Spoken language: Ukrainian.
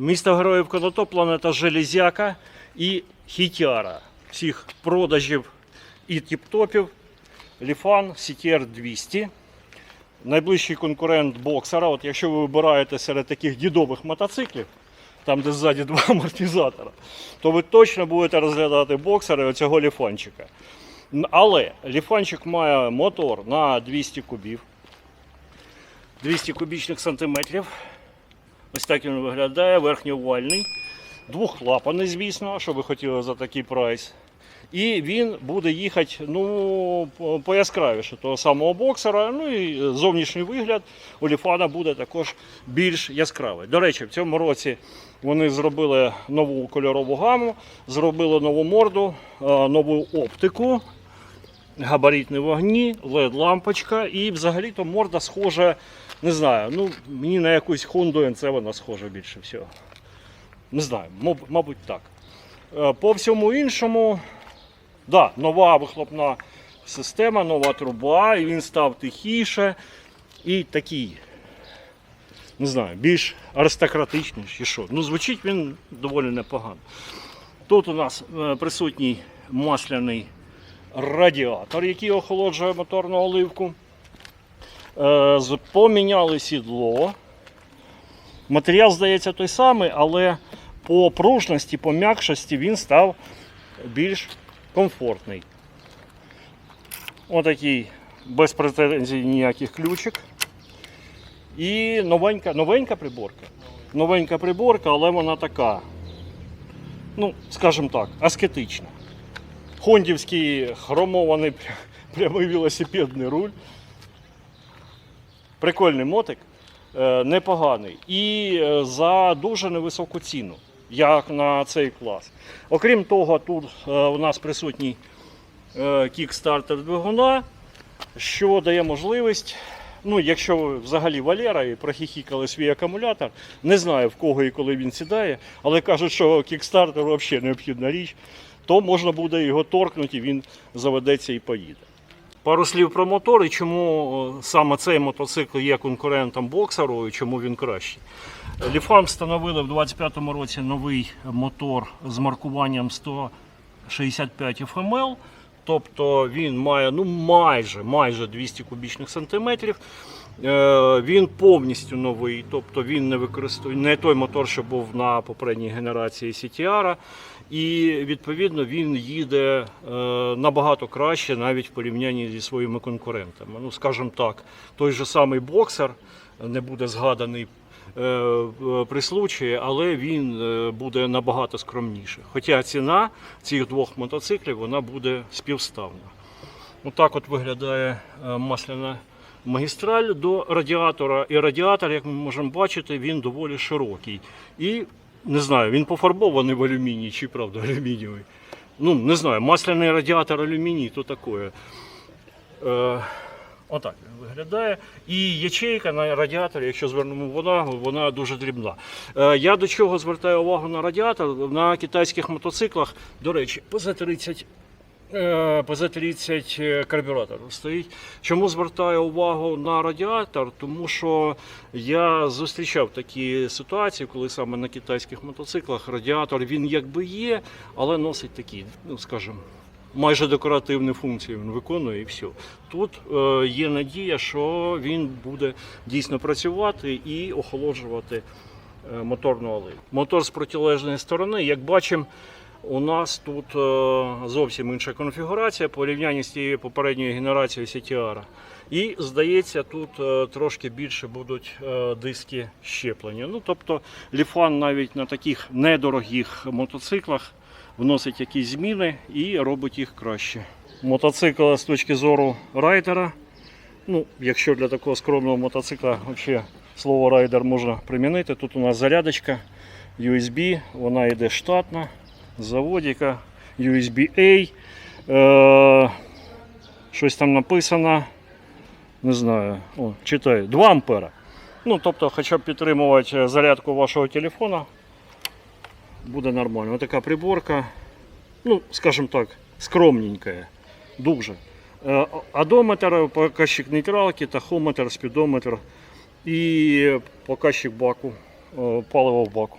Місто Героїв Конотоп, планета Железяка і Хітяра. Всіх продажів і тіп-топів. Ліфан CTR 200. Найближчий конкурент боксера. От якщо ви вибираєте серед таких дідових мотоциклів, там де ззаді два амортизатора, то ви точно будете розглядати боксера і оцього ліфанчика. Але ліфанчик має мотор на 200 кубів. 200 кубічних сантиметрів. Ось так він виглядає, верхньовальний. Двохклапаний, звісно, що ви хотіли за такий прайс. І він буде їхати ну, пояскравіше того самого боксера. Ну і зовнішній вигляд у Ліфана буде також більш яскравий. До речі, в цьому році вони зробили нову кольорову гаму, зробили нову морду, е, нову оптику, габаритні вогні, LED-лампочка і взагалі-то морда схожа, не знаю, ну мені на якусь Honda NC вона схожа більше всього. Не знаю, мабуть так. Е, По всьому іншому, да, нова вихлопна система, нова труба, і він став тихіше і такий, не знаю, більш аристократичний чи що. Ну, звучить він доволі непогано. Тут у нас е, присутній масляний радіатор, який охолоджує моторну оливку. Е, Поміняли сідло. Матеріал, здається, той самий, але по пружності, по м'якшості він став більш комфортний. Отакий без претензій ніяких ключик. І новенька, новенька приборка. Новенька приборка, але вона така, ну, скажімо так, аскетична. Хондівський хромований прямий велосипедний руль. Прикольний мотик, е, непоганий. І е, за дуже невисоку ціну, як на цей клас. Окрім того, тут е, у нас присутній кікстартер двигуна, що дає можливість. Ну, якщо взагалі Валера і прохіхікали свій акумулятор, не знаю в кого і коли він сідає, але кажуть, що кікстартер взагалі необхідна річ, то можна буде його торкнути, він заведеться і поїде. Пару слів про мотор і чому саме цей мотоцикл є конкурентом боксеру і чому він кращий. Ліфан встановили в 2025 році новий мотор з маркуванням 165 FML. Тобто він має ну, майже, майже 200 кубічних сантиметрів. Е, Він повністю новий, тобто він не використовує не той мотор, що був на попередній генерації CTR. І відповідно він їде е, набагато краще навіть в порівнянні зі своїми конкурентами. Ну, скажімо так, той же самий боксер не буде згаданий е, при случаї, але він буде набагато скромніше. Хоча ціна цих двох мотоциклів вона буде співставна. Отак от виглядає масляна магістраль до радіатора. І радіатор, як ми можемо бачити, він доволі широкий. І не знаю, він пофарбований в алюміній чи правда алюмінієвий. Ну, не знаю, масляний радіатор алюміній то таке. Е, отак він виглядає. І ячейка на радіаторі, якщо звернемо увагу, вона дуже дрібна. Е, я до чого звертаю увагу на радіатор? На китайських мотоциклах, до речі, PZ-30 Е, PZ-30 карбюратор стоїть. Чому звертаю увагу на радіатор? Тому що я зустрічав такі ситуації, коли саме на китайських мотоциклах радіатор він якби є, але носить такі, ну скажімо, майже декоративні функції він виконує і все. Тут е, є надія, що він буде дійсно працювати і охолоджувати е, моторну оливу. Мотор з протилежної сторони, як бачимо, у нас тут е, зовсім інша конфігурація в порівнянні з тією попередньою генерацією CTR. І здається, тут е, трошки більше будуть е, диски щеплення. Ну, тобто Ліфан навіть на таких недорогих мотоциклах вносить якісь зміни і робить їх краще. Мотоцикл з точки зору райдера. Ну, якщо для такого скромного мотоцикла взагалі слово райдер можна примінити, тут у нас зарядочка USB, вона йде штатна заводіка, USB-A. Е, щось там написано. Не знаю. О, читаю. 2 ампера. Ну, тобто, хоча б підтримувати зарядку вашого телефона, буде нормально. Ось така приборка. Ну, скажімо так, скромненька. Дуже. Е, Одометр, показчик нейтралки, тахометр, спідометр і показчик баку, е, палива в баку.